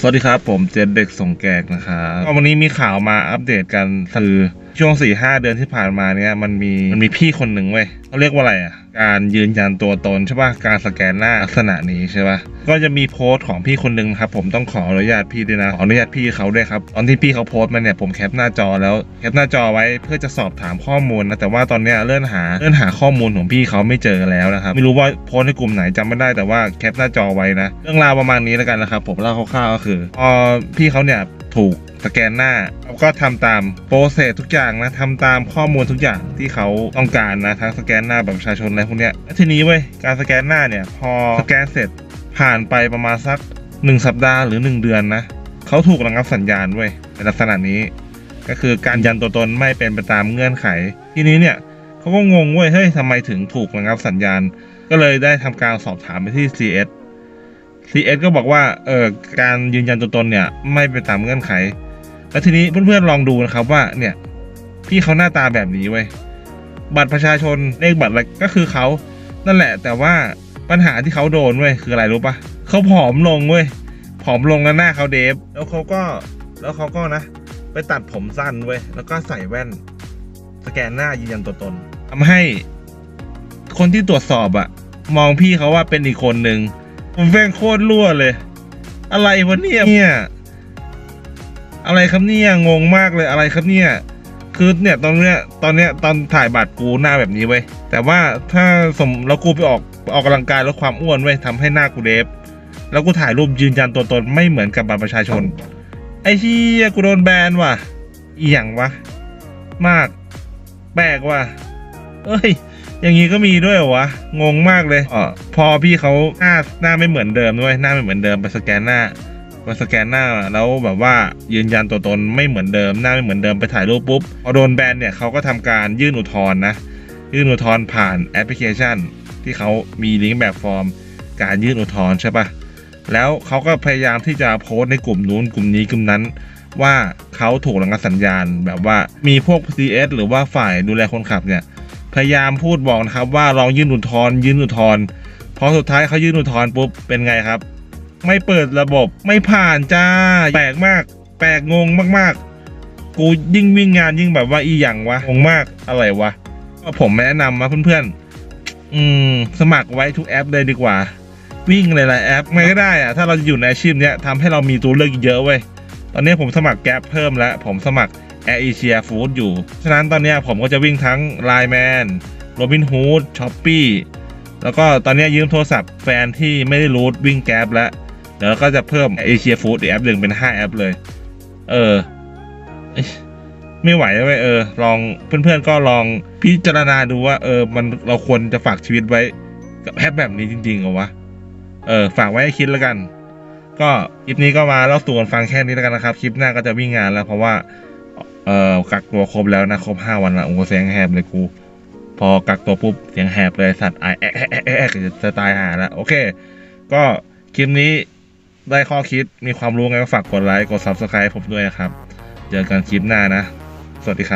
สวัสดีครับผมเจนเด็กส่งแกกนะครับวันนี้มีข่าวมาอัปเดตกันคือ ช่วง4ี่ห้าเดือนที่ผ่านมาเนี่ยมันมีมันมีพี่คนหนึ่งเว้ยเขาเรียกว่าอะไรอะ การยืนยันตัวตนใช่ป่ะการสแกนหน้าลักษณะนี้ใช่ป่ะก็จะมีโพสต์ของพี่คนหนึ่งครับ ผมต้องขออนุญาตพี่ด้วยนะขออนุญาตพี่เขาด้วยครับตอนที่พี่เขาโพสต์มาเนี่ยผมแคปหน้าจอแล้วแคปหน้าจอไว้เพื่อจะสอบถามข้อมูลนะแต่ว่าตอนเนี้ยเลื่อนหาเลื่อนหาข้อมูลของพี่เขาไม่เจอแล้วนะครับไม่รู้ว่าโพสต์ในกลุ่มไหนจำไม่ได้แต่ว่าแคปหน้าจอไว้นะ เรื่องราวประมาณนี้แล้วกันนะครับผมเล่าคร่าวๆก็คือพอพี่เขาเนี่ย ถูกสแกนหน้าเขาก็ทำตามโปรเซสทุกอย่างนะทำตามข้อมูลทุกอย่างที่เขาต้องการนะทั้งสแกนหน้าแบบประชาชนอะไรพวกเนี้ยทีนี้เว้ยการสแกนหน้าเนี่ยพอสแกนเสร็จผ่านไปประมาณสักหนึ่งสัปดาห์หรือหนึ่งเดือนนะเขาถูกระงับสัญญาณเว้ยในลักษณะนี้ ก็คือการยันตัวตนไม่เป็นไปตามเงื่อนไข ทีนี้เนี่ยเขาก็งงเว้ยเฮ้ยทำไมถึงถูกระงับสัญญาณ ก็เลยได้ทำการสอบถามไปที่ CS CS ก็บอกว่าเออการยืนยันตัวตนเนี่ยไม่เป็นตามเงื่อนไข แล้วทีนี้เพื่อนๆลองดูนะครับว่าเนี่ยพี่เขาหน้าตาแบบนี้เว้ยบัตรประชาชนเลขบัตรอะไรก็คือเขานั่นแหละ แต่ว่าปัญหาที่เขาโดนเว้ยคืออะไรรู้ปะเขาผอมลงเว้ยผอมลงแล้วหน้าเขาเดฟแล้วเขาก็แล้วเขาก็นะ ไปตัดผมสั้นเว้ยแล้วก็ใส่แว่น สแกนหน้ายืนยันตัวตนทำให้ คนที่ตรวจสอบอะมองพี่เขาว่าเป็นอีกคนหนึ่ง แม่งโคตรรั่วเลย อะไรวะเนี่ยเนี่ย อะไรครับเนี่ยงงมากเลยอะไรครับเนี่ย คือเนี่ยตอนเนี้ยตอนเนี้ยตอนถ่ายบัตรกูหน้าแบบนี้เว้ยแต่ว่าถ้าสมแล้วกูไปออกออกกำลังกายลดความอ้วนเว้ยทำให้หน้ากูเดฟแล้วกูถ่ายรูปยืนยันตัวตนไม่เหมือนกับบัตรประชาชน ไอ้ที่กูโดนแบนว่ะอีหยังวะ มาก แปลกว่ะเอ้ย อย่างนี้ก็มีด้วยวะ งงมากเลยออพอพี่เขาหน้าหน้าไม่เหมือนเดิมด้วยหน้าไม่เหมือนเดิมไปสแกนหน้าไปสแกนหน้าแล้วแบบว่ายืนยันตัวตนไม่เหมือนเดิมหน้าไม่เหมือนเดิมไปถ่ายรูปปุ๊บพอโดนแบนเนี่ยเขาก็ทำการยื่นอุทธรณ์นะ ยื่นอุทธรณ์ผ่านแอปพลิเคชัน ที่เขามีลิงก์แบบฟอร์ม การยื่นอุทธรณ์ใช่ปะแล้วเขาก็พยายามที่จะโพสต์ในกลุ่มนู้นกลุ่มนี้กลุ่มนั้นว่าเขาถูกระงับสัญญาณแบบว่ามีพวก CS หรือว่าฝ่ายดูแลคนขับเนี่ย พยายามพูดบอกนะครับว่าลองยื่นอุทธรณ์ยื่นอุทธรณ์พอสุดท้ายเขายื่นอุทธรณ์ปุ๊บเป็นไงครับ ไม่เปิดระบบไม่ผ่านจ้าแปลกมาก แปลกงงมากๆ กูยิ่งวิ่งงานยิ่งแบบว่าอีหยังวะงงมากอะไรวะก็ผมแนะนำมาเพื่อนๆ อืม สมัครไว้ทุกแอปเลยดีกว่า วิ่งหลายๆแอปไม่ก็ได้อะถ้าเราจะอยู่ในอาชีพเนี้ยทำให้เรามีตัวเลือกเยอะเว้ย ตอนนี้ผมสมัครแก๊ปเพิ่มแล้ว ผมสมัครแอร์เอเชียฟู้ดอยู่ ฉะนั้นตอนนี้ผมก็จะวิ่งทั้ง Line Man Robin Hood Shopee แล้วก็ตอนนี้ยืมโทรศัพท์แฟนที่ไม่ได้รูทวิ่งแก๊ปแล้วเดี๋ยวก็จะเพิ่มเอเชียฟู้ดอีกแอปหนึ่งเป็น 5 แอปเลย เออ ไม่ไหวแล้วเออ ลองเพื่อนๆก็ลองพิจารณาดูว่า เออ มันเราควรจะฝากชีวิตไว้ กับแอปแบบนี้จริงๆเหรอวะ เออ ฝากไว้ให้คิดแล้วกัน ก็คลิปนี้ก็มาเล่าสู่กันฟังแค่นี้แล้วกันนะครับ คลิปหน้าก็จะวิ่งงานแล้ว เพราะว่า เอ่อกักตัวครบแล้วนะครบห้าวันละโอ้โหเสียงแหบเลยกู พอกักตัวปุ๊บเสียงแหบเลยสัตว์ไอแอะแอะแอะแอะจะตายหาแล้วโอเค ก็คลิปนี้ได้ข้อคิดมีความรู้ไงก็ฝากกดไลค์กด subscribe ผมด้วยนะครับ เจอกันคลิปหน้านะ สวัสดีครับ